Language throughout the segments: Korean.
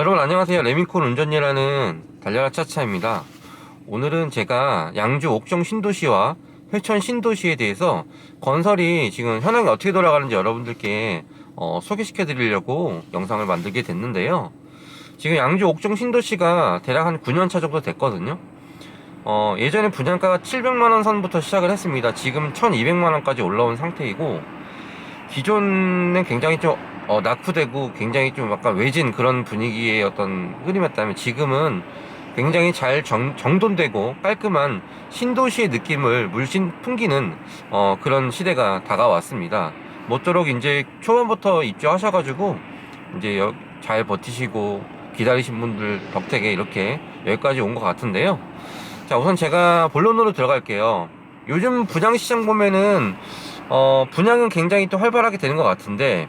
여러분 안녕하세요. 레미콘 운전이라는 달려라 차차입니다. 오늘은 제가 양주 옥정 신도시와 회천 신도시에 대해서 건설이 지금 현황이 어떻게 돌아가는지 여러분들께 어, 소개시켜 드리려고 영상을 만들게 됐는데요. 지금 양주 옥정 신도시가 대략 한 9년 차 정도 됐거든요. 어, 예전에 분양가가 700만원 선부터 시작을 했습니다. 지금 1200만원까지 올라온 상태이고, 기존은 굉장히 좀 어, 낙후되고 굉장히 좀 약간 외진 그런 분위기의 어떤 흐름이었다면 지금은 굉장히 잘 정, 정돈되고 깔끔한 신도시의 느낌을 물씬 풍기는 어, 그런 시대가 다가왔습니다. 모쪼록 이제 초반부터 입주하셔가지고 이제 여- 잘 버티시고 기다리신 분들 덕택에 이렇게 여기까지 온 것 같은데요. 자 우선 제가 본론으로 들어갈게요. 요즘 분양 시장 보면은 어, 분양은 굉장히 또 활발하게 되는 것 같은데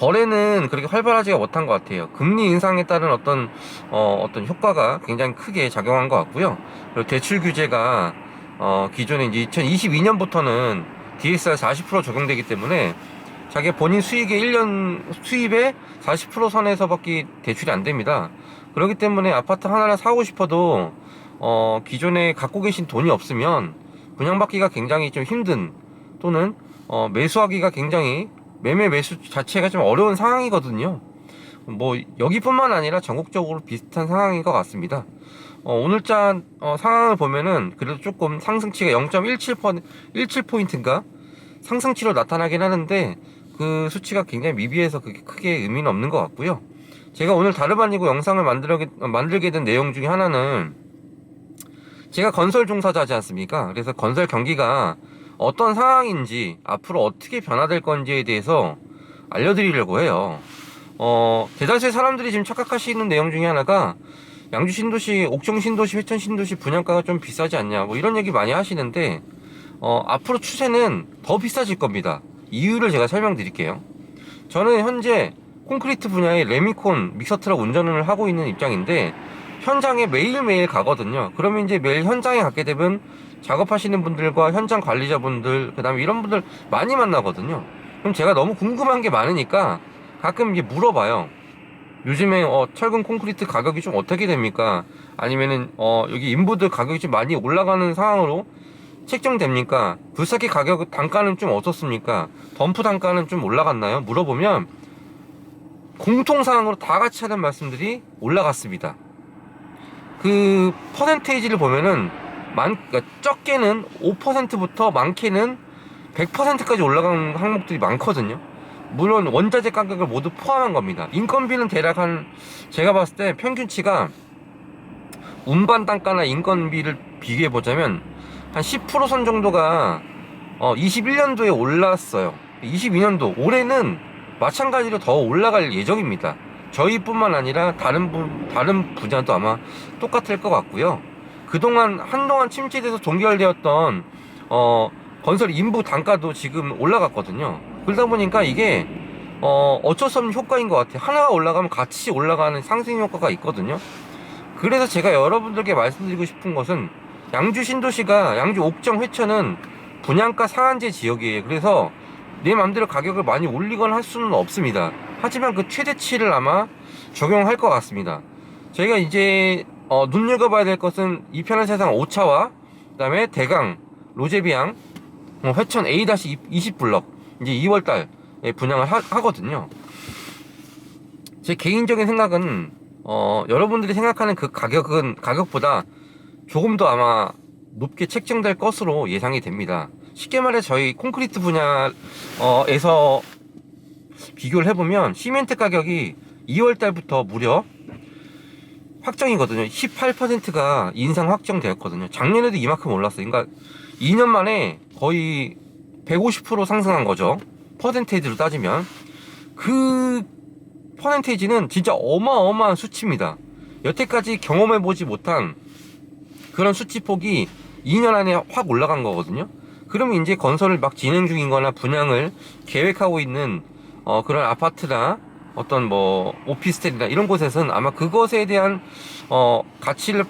거래는 그렇게 활발하지가 못한 것 같아요. 금리 인상에 따른 어떤 어, 어떤 효과가 굉장히 크게 작용한 것 같고요. 그리고 대출 규제가 어, 기존에 이제 2022년부터는 DSR 40% 적용되기 때문에 자기 본인 수익의 1년 수입의 40% 선에서밖에 대출이 안 됩니다. 그렇기 때문에 아파트 하나를 사고 싶어도 어, 기존에 갖고 계신 돈이 없으면 분양받기가 굉장히 좀 힘든 또는 어, 매수하기가 굉장히 매매 매수 자체가 좀 어려운 상황이거든요. 뭐 여기뿐만 아니라 전국적으로 비슷한 상황인 것 같습니다. 어, 오늘자 어, 상황을 보면은 그래도 조금 상승치가 0.17% 17포인트인가 상승치로 나타나긴 하는데 그 수치가 굉장히 미비해서 그게 크게 의미는 없는 것 같고요. 제가 오늘 다름 아니고 영상을 만들게, 만들게 된 내용 중에 하나는 제가 건설 종사자지 않습니까? 그래서 건설 경기가 어떤 상황인지 앞으로 어떻게 변화될 건지에 대해서 알려드리려고 해요. 어, 대다수의 사람들이 지금 착각하시는 내용 중에 하나가 양주 신도시, 옥정 신도시, 회천 신도시 분양가가 좀 비싸지 않냐 뭐 이런 얘기 많이 하시는데 어, 앞으로 추세는 더 비싸질 겁니다. 이유를 제가 설명드릴게요. 저는 현재 콘크리트 분야의 레미콘 믹서 트럭 운전을 하고 있는 입장인데 현장에 매일매일 가거든요. 그러면 이제 매일 현장에 가게 되면 작업하시는 분들과 현장 관리자분들, 그 다음에 이런 분들 많이 만나거든요. 그럼 제가 너무 궁금한 게 많으니까 가끔 이제 물어봐요. 요즘에 어, 철근 콘크리트 가격이 좀 어떻게 됩니까? 아니면은 어, 여기 인부들 가격이 좀 많이 올라가는 상황으로 책정됩니까? 불사기 가격 단가는 좀 어떻습니까? 덤프 단가는 좀 올라갔나요? 물어보면 공통사항으로 다 같이 하는 말씀들이 올라갔습니다. 그 퍼센테이지를 보면은 많 그러니까 적게는 5%부터 많게는 100%까지 올라간 항목들이 많거든요. 물론 원자재 가격을 모두 포함한 겁니다. 인건비는 대략 한 제가 봤을 때 평균치가 운반 단가나 인건비를 비교해 보자면 한 10%선 정도가 어 21년도에 올랐어요. 22년도 올해는 마찬가지로 더 올라갈 예정입니다. 저희뿐만 아니라 다른 분 다른 분야도 아마 똑같을 것 같고요. 그동안 한동안 침체돼서 동결되었던 어 건설 인부 단가도 지금 올라갔거든요. 그러다 보니까 이게 어 어쩔 수 없는 효과인 것 같아요. 하나가 올라가면 같이 올라가는 상승 효과가 있거든요. 그래서 제가 여러분들께 말씀드리고 싶은 것은 양주 신도시가 양주 옥정 회천은 분양가 상한제 지역이에요. 그래서 내 마음대로 가격을 많이 올리거나 할 수는 없습니다. 하지만 그 최대치를 아마 적용할 것 같습니다. 저희가 이제 어, 눈여겨봐야 될 것은 이 편한 세상 5차와 그 다음에 대강, 로제비앙, 어, 회천 A-20 블럭 이제 2월달 에 분양을 하, 하거든요. 제 개인적인 생각은 어, 여러분들이 생각하는 그 가격은 가격보다 조금 더 아마 높게 책정될 것으로 예상이 됩니다. 쉽게 말해 저희 콘크리트 분야에서 비교를 해보면 시멘트 가격이 2월 달부터 무려 확정이거든요. 18%가 인상 확정되었거든요. 작년에도 이만큼 올랐어요. 그러니까 2년 만에 거의 150% 상승한 거죠. 퍼센테이지로 따지면. 그 퍼센테이지는 진짜 어마어마한 수치입니다. 여태까지 경험해보지 못한 그런 수치폭이 2년 안에 확 올라간 거거든요. 그러면 이제 건설을 막 진행 중인 거나 분양을 계획하고 있는 어, 그런 아파트나 어떤 뭐 오피스텔이나 이런 곳에서는 아마 그것에 대한 어, 가치를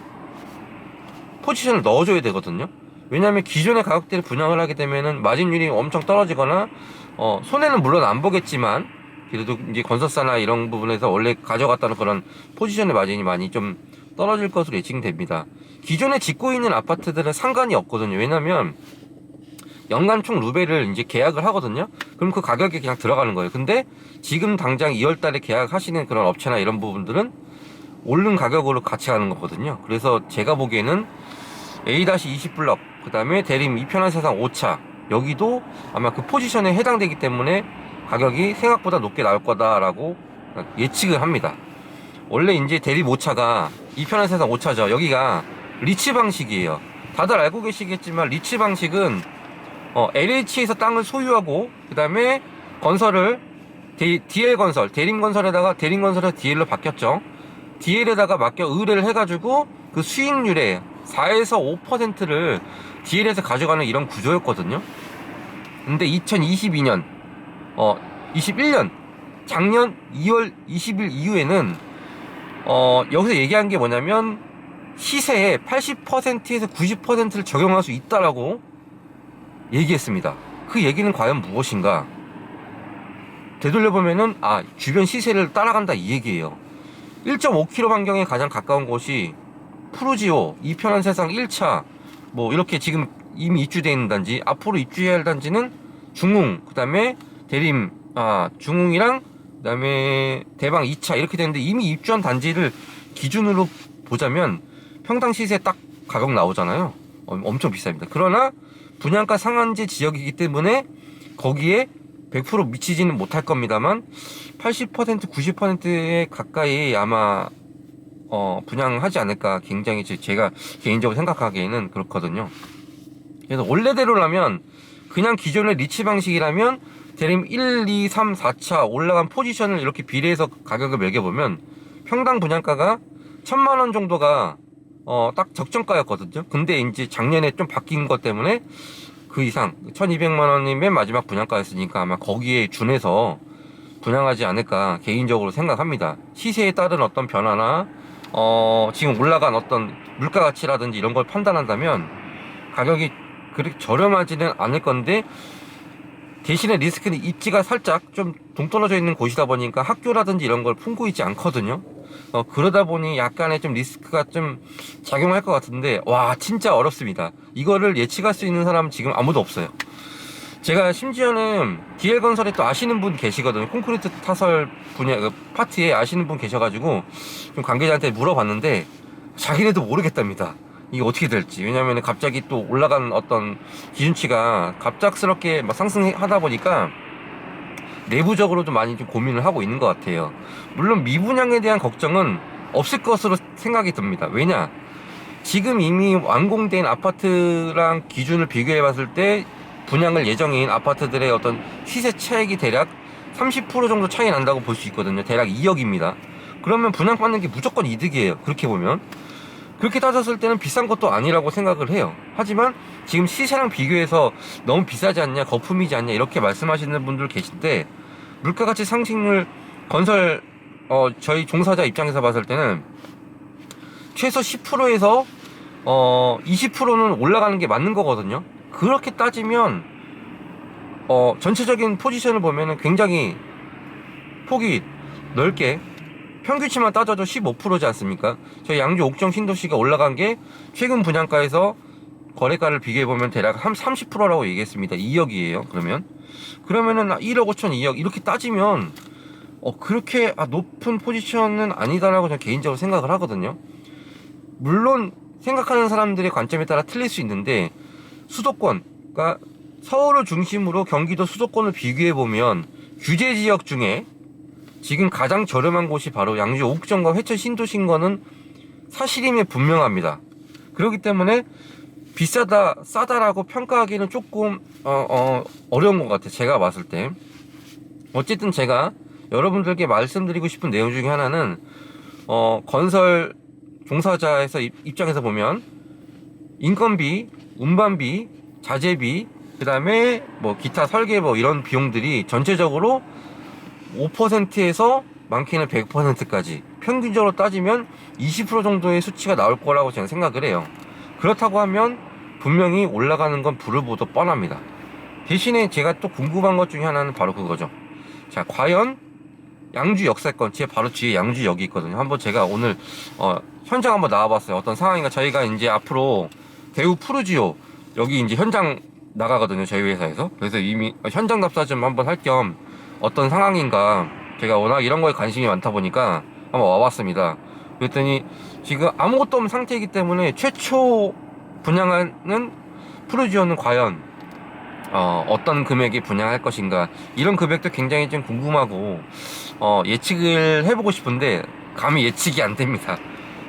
포지션을 넣어줘야 되거든요. 왜냐하면 기존의 가격대를 분양을 하게 되면은 마진율이 엄청 떨어지거나 어, 손해는 물론 안 보겠지만 그래도 이제 건설사나 이런 부분에서 원래 가져갔다는 그런 포지션의 마진이 많이 좀 떨어질 것으로 예측됩니다. 기존에 짓고 있는 아파트들은 상관이 없거든요. 왜냐면 연간 총 루베를 이제 계약을 하거든요. 그럼 그 가격에 그냥 들어가는 거예요. 근데 지금 당장 2월 달에 계약하시는 그런 업체나 이런 부분들은 오른 가격으로 같이 가는 거거든요. 그래서 제가 보기에는 A-20 블럭, 그 다음에 대림 이편한 세상 5차, 여기도 아마 그 포지션에 해당되기 때문에 가격이 생각보다 높게 나올 거다라고 예측을 합니다. 원래 이제 대립 5차가 이편한 세상 5차죠. 여기가 리츠 방식이에요. 다들 알고 계시겠지만 리츠 방식은 어, LH에서 땅을 소유하고 그 다음에 건설을 디- DL 건설, 대림 건설에다가 대림 건설에서 DL로 바뀌었죠. DL에다가 맡겨 의뢰를 해가지고 그 수익률의 4에서 5%를 DL에서 가져가는 이런 구조였거든요. 근데 2022년, 어, 21년, 작년 2월 20일 이후에는, 어, 여기서 얘기한 게 뭐냐면, 시세의 80%에서 90%를 적용할 수 있다라고 얘기했습니다. 그 얘기는 과연 무엇인가? 되돌려보면은, 아, 주변 시세를 따라간다 이 얘기예요. 1.5km 반경에 가장 가까운 곳이 푸르지오, 이편한 세상 1차, 뭐, 이렇게 지금 이미 입주되어 있는 단지, 앞으로 입주해야 할 단지는 중흥, 그 다음에 대림, 아, 중흥이랑, 그 다음에 대방 2차, 이렇게 되는데 이미 입주한 단지를 기준으로 보자면 평당 시세 딱 가격 나오잖아요. 어, 엄청 비쌉니다. 그러나 분양가 상한제 지역이기 때문에 거기에 100% 미치지는 못할 겁니다만 80% 90%에 가까이 아마 어, 분양하지 않을까 굉장히 제- 제가 개인적으로 생각하기에는 그렇거든요. 그래서 원래대로라면 그냥 기존의 리치 방식이라면 대림 1, 2, 3, 4차 올라간 포지션을 이렇게 비례해서 가격을 매겨보면 평당 분양가가 천만 원 정도가 어, 딱 적정가였거든요. 근데 이제 작년에 좀 바뀐 것 때문에 그 이상 1200만 원이 맨 마지막 분양가였으니까 아마 거기에 준해서 분양하지 않을까 개인적으로 생각합니다. 시세에 따른 어떤 변화나 어, 지금 올라간 어떤 물가 가치라든지 이런 걸 판단한다면 가격이 그렇게 저렴하지는 않을 건데 대신에 리스크는 입지가 살짝 좀 동떨어져 있는 곳이다 보니까 학교라든지 이런 걸 품고 있지 않거든요. 어, 그러다 보니 약간의 좀 리스크가 좀 작용할 것 같은데, 와, 진짜 어렵습니다. 이거를 예측할 수 있는 사람은 지금 아무도 없어요. 제가 심지어는 DL 건설에 또 아시는 분 계시거든요. 콘크리트 타설 분야, 그 파트에 아시는 분 계셔가지고 좀 관계자한테 물어봤는데 자기네도 모르겠답니다. 이게 어떻게 될지. 왜냐면 갑자기 또 올라간 어떤 기준치가 갑작스럽게 막 상승하다 보니까 내부적으로 좀 많이 좀 고민을 하고 있는 것 같아요. 물론 미분양에 대한 걱정은 없을 것으로 생각이 듭니다. 왜냐? 지금 이미 완공된 아파트랑 기준을 비교해 봤을 때 분양을 예정인 아파트들의 어떤 시세 차익이 대략 30% 정도 차이 난다고 볼 수 있거든요. 대략 2억입니다. 그러면 분양받는 게 무조건 이득이에요. 그렇게 보면. 그렇게 따졌을 때는 비싼 것도 아니라고 생각을 해요. 하지만 지금 시세랑 비교해서 너무 비싸지 않냐, 거품이지 않냐, 이렇게 말씀하시는 분들 계신데, 물가 가치 상승률 건설, 어, 저희 종사자 입장에서 봤을 때는 최소 10%에서 어, 20%는 올라가는 게 맞는 거거든요. 그렇게 따지면, 어, 전체적인 포지션을 보면은 굉장히 폭이 넓게 평균치만 따져도 15%지 않습니까? 저희 양주 옥정 신도시가 올라간 게 최근 분양가에서 거래가를 비교해 보면 대략 한 30%라고 얘기했습니다. 2억이에요, 그러면. 그러면은 1억 5천, 2억 이렇게 따지면 어, 그렇게 아, 높은 포지션은 아니다라고 저는 개인적으로 생각을 하거든요. 물론 생각하는 사람들의 관점에 따라 틀릴 수 있는데 수도권, 그러니까 서울을 중심으로 경기도 수도권을 비교해 보면 규제 지역 중에 지금 가장 저렴한 곳이 바로 양주 옥정과 회천 신도시인 거는 사실임에 분명합니다. 그렇기 때문에 비싸다, 싸다라고 평가하기는 조금 어, 어, 어려운 것 같아요. 제가 봤을 때. 어쨌든 제가 여러분들께 말씀드리고 싶은 내용 중에 하나는 어, 건설 종사자에서 입- 입장에서 보면 인건비, 운반비, 자재비, 그 다음에 뭐 기타 설계 뭐 이런 비용들이 전체적으로 5%에서 많게는 100%까지 평균적으로 따지면 20% 정도의 수치가 나올 거라고 저는 생각을 해요. 그렇다고 하면 분명히 올라가는 건 불을 보도 뻔합니다. 대신에 제가 또 궁금한 것 중에 하나는 바로 그거죠. 자, 과연 양주 역세권 제 바로 뒤에 양주역이 있거든요. 한번 제가 오늘 어, 현장 한번 나와봤어요. 어떤 상황인가 저희가 이제 앞으로 대우 푸르지오 여기 이제 현장 나가거든요. 저희 회사에서 그래서 이미 현장 답사 좀 한번 할 겸 어떤 상황인가 제가 워낙 이런 거에 관심이 많다 보니까 한번 와봤습니다. 그랬더니 지금 아무것도 없는 상태이기 때문에 최초 분양하는 푸르지오는 과연 어, 어떤 금액에 분양할 것인가 이런 금액도 굉장히 좀 궁금하고 어, 예측을 해보고 싶은데 감히 예측이 안 됩니다.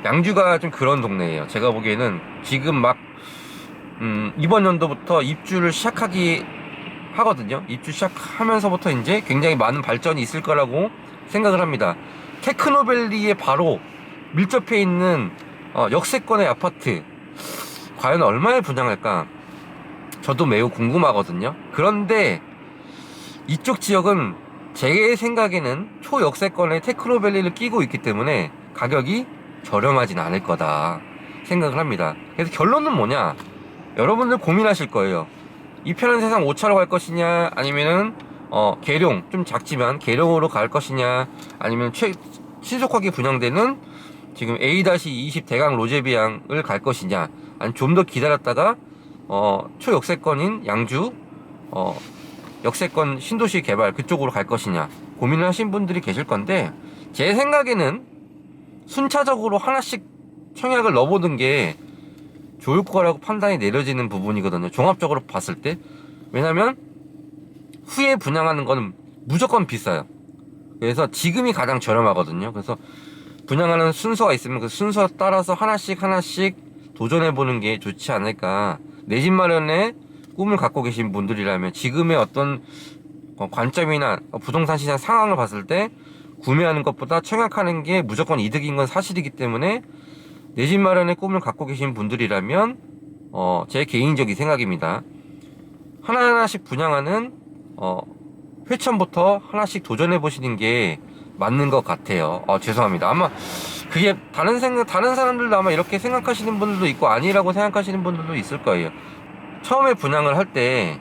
양주가 좀 그런 동네예요. 제가 보기에는 지금 막 음, 이번 연도부터 입주를 시작하기 하거든요. 입주 시작하면서부터 이제 굉장히 많은 발전이 있을 거라고 생각을 합니다. 테크노밸리에 바로 밀접해 있는 어, 역세권의 아파트 과연 얼마에 분양할까? 저도 매우 궁금하거든요. 그런데 이쪽 지역은 제 생각에는 초역세권의 테크노밸리를 끼고 있기 때문에 가격이 저렴하진 않을 거다 생각을 합니다. 그래서 결론은 뭐냐? 여러분들 고민하실 거예요. 이 편한 세상 5차로 갈 것이냐, 아니면은 어, 계룡 좀 작지만 계룡으로 갈 것이냐, 아니면 최 신속하게 분양되는 지금 A-20 대강 로제비앙을 갈 것이냐, 아니 좀 더 기다렸다가 어, 초역세권인 양주 어, 역세권 신도시 개발 그쪽으로 갈 것이냐 고민을 하신 분들이 계실 건데 제 생각에는 순차적으로 하나씩 청약을 넣어보는 게 좋을 거라고 판단이 내려지는 부분이거든요. 종합적으로 봤을 때. 왜냐면 후에 분양하는 거는 무조건 비싸요. 그래서 지금이 가장 저렴하거든요. 그래서 분양하는 순서가 있으면 그 순서 따라서 하나씩 하나씩 도전해 보는 게 좋지 않을까. 내 집 마련에 꿈을 갖고 계신 분들이라면 지금의 어떤 어, 관점이나 부동산 시장 상황을 봤을 때 구매하는 것보다 청약하는 게 무조건 이득인 건 사실이기 때문에 내 집 마련의 꿈을 갖고 계신 분들이라면 어, 제 개인적인 생각입니다. 하나하나씩 분양하는 어, 회천부터 하나씩 도전해 보시는 게 맞는 것 같아요. 어, 죄송합니다. 아마 그게 다른 생각, 다른 사람들도 아마 이렇게 생각하시는 분들도 있고 아니라고 생각하시는 분들도 있을 거예요. 처음에 분양을 할 때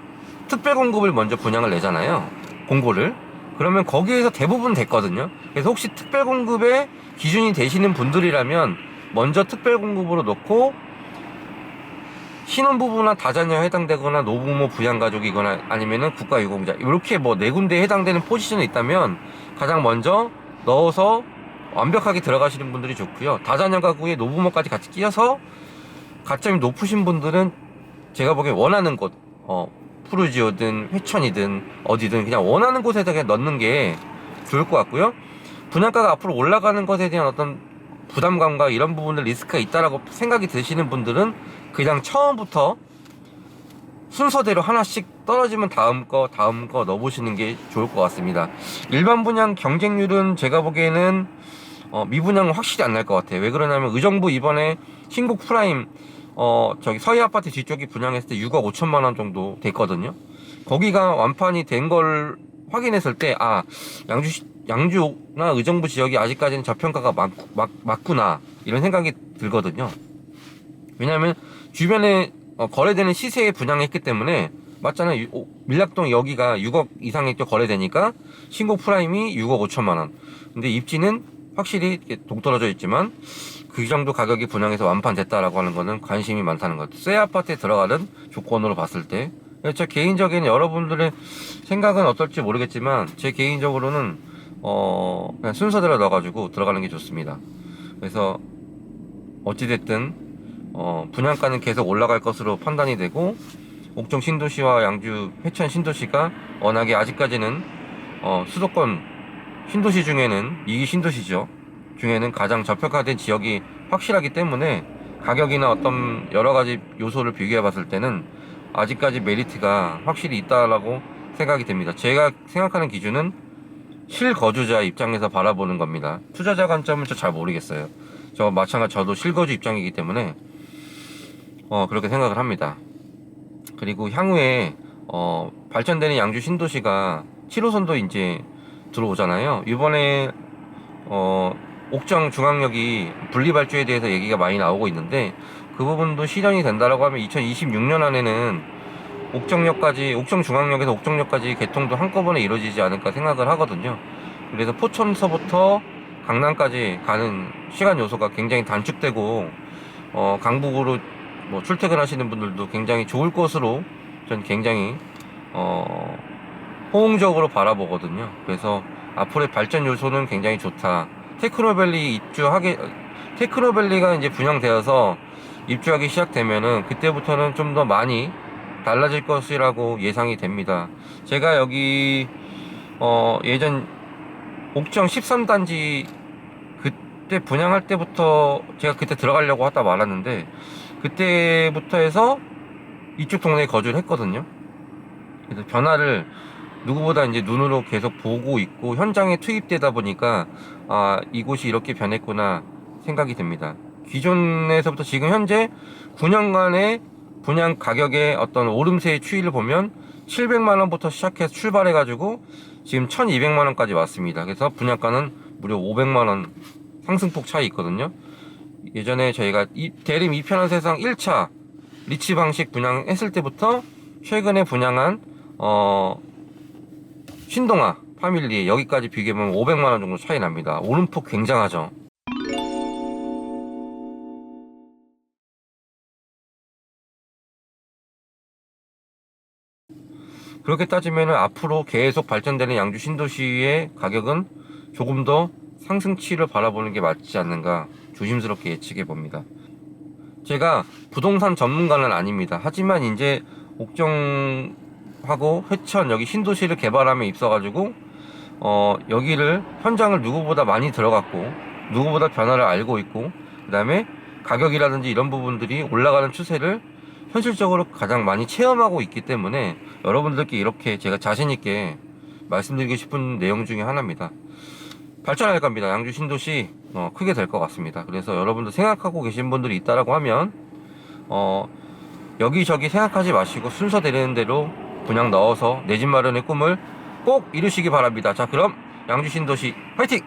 특별 공급을 먼저 분양을 내잖아요. 공고를. 그러면 거기에서 대부분 됐거든요. 그래서 혹시 특별 공급의 기준이 되시는 분들이라면 먼저 특별 공급으로 넣고 신혼부부나 다자녀에 해당되거나 노부모 부양가족이거나 아니면은 국가유공자 이렇게 뭐 네 군데에 해당되는 포지션이 있다면 가장 먼저 넣어서 완벽하게 들어가시는 분들이 좋고요. 다자녀 가구에 노부모까지 같이 끼어서 가점이 높으신 분들은 제가 보기엔 원하는 곳, 어, 푸르지오든 회천이든 어디든 그냥 원하는 곳에다 그냥 넣는 게 좋을 것 같고요. 분양가가 앞으로 올라가는 것에 대한 어떤 부담감과 이런 부분들 리스크가 있다라고 생각이 드시는 분들은 그냥 처음부터 순서대로 하나씩 떨어지면 다음 거 다음 거 넣어보시는 게 좋을 것 같습니다. 일반 분양 경쟁률은 제가 보기에는 어, 미분양은 확실히 안 날 것 같아요. 왜 그러냐면 의정부 이번에 신곡 프라임 어 저기 서희 아파트 뒤쪽이 분양했을 때 6억 5천만 원 정도 됐거든요. 거기가 완판이 된 걸 확인했을 때 아 양주 양주나 의정부 지역이 아직까지는 저평가가 맞, 맞, 맞구나 이런 생각이 들거든요. 왜냐하면 주변에 어, 거래되는 시세에 분양했기 때문에 맞잖아요. 유- 오, 밀락동 여기가 6억 이상이 또 거래되니까 신곡 프라임이 6억 5천만 원. 근데 입지는 확실히 동떨어져 있지만 그 정도 가격이 분양해서 완판됐다라고 하는 거는 관심이 많다는 것. 새 아파트에 들어가는 조건으로 봤을 때. 제 개인적인 여러분들의 생각은 어떨지 모르겠지만 제 개인적으로는 어 그냥 순서대로 넣어가지고 들어가는 게 좋습니다. 그래서 어찌됐든 어 분양가는 계속 올라갈 것으로 판단이 되고 옥정 신도시와 양주 회천 신도시가 워낙에 아직까지는 어 수도권 신도시 중에는 이 신도시죠. 중에는 가장 저평가된 지역이 확실하기 때문에 가격이나 어떤 여러 가지 요소를 비교해 봤을 때는 아직까지 메리트가 확실히 있다라고 생각이 됩니다. 제가 생각하는 기준은 실거주자 입장에서 바라보는 겁니다. 투자자 관점은 저 잘 모르겠어요. 저 마찬가지 저도 실거주 입장이기 때문에 어 그렇게 생각을 합니다. 그리고 향후에 어 발전되는 양주 신도시가 7호선도 이제 들어오잖아요. 이번에 어 옥정 중앙역이 분리 발주에 대해서 얘기가 많이 나오고 있는데 그 부분도 실현이 된다라고 하면 2026년 안에는 옥정역까지 옥정 중앙역에서 옥정역까지 개통도 한꺼번에 이루어지지 않을까 생각을 하거든요. 그래서 포천서부터 강남까지 가는 시간 요소가 굉장히 단축되고 어, 강북으로 뭐 출퇴근하시는 분들도 굉장히 좋을 것으로 전 굉장히 어, 호응적으로 바라보거든요. 그래서 앞으로의 발전 요소는 굉장히 좋다. 테크노밸리 입주하게 테크노밸리가 이제 분양되어서 입주하기 시작되면은 그때부터는 좀 더 많이 달라질 것이라고 예상이 됩니다. 제가 여기 어 예전 옥정 13단지 그때 분양할 때부터 제가 그때 들어가려고 하다 말았는데 그때부터 해서 이쪽 동네에 거주를 했거든요. 그래서 변화를 누구보다 이제 눈으로 계속 보고 있고 현장에 투입되다 보니까 아 이곳이 이렇게 변했구나 생각이 됩니다. 기존에서부터 지금 현재 9년간의 분양 가격의 어떤 오름세의 추이를 보면 700만 원부터 시작해서 출발해 가지고 지금 1200만 원까지 왔습니다. 그래서 분양가는 무려 500만 원 상승폭 차이 있거든요. 예전에 저희가 이 대림 이편한 세상 1차 리치 방식 분양했을 때부터 최근에 분양한 어 신동아 파밀리 여기까지 비교하면 500만 원 정도 차이 납니다. 오름폭 굉장하죠. 그렇게 따지면 앞으로 계속 발전되는 양주 신도시의 가격은 조금 더 상승치를 바라보는 게 맞지 않는가 조심스럽게 예측해 봅니다. 제가 부동산 전문가는 아닙니다. 하지만 이제 옥정하고 회천 여기 신도시를 개발하며 있어가지고 어 여기를 현장을 누구보다 많이 들어갔고 누구보다 변화를 알고 있고 그 다음에 가격이라든지 이런 부분들이 올라가는 추세를 현실적으로 가장 많이 체험하고 있기 때문에 여러분들께 이렇게 제가 자신 있게 말씀드리고 싶은 내용 중에 하나입니다. 발전할 겁니다. 양주 신도시 어, 크게 될 것 같습니다. 그래서 여러분들 생각하고 계신 분들이 있다라고 하면 어, 여기저기 생각하지 마시고 순서 되는 대로 분양 넣어서 내 집 마련의 꿈을 꼭 이루시기 바랍니다. 자 그럼 양주 신도시 화이팅!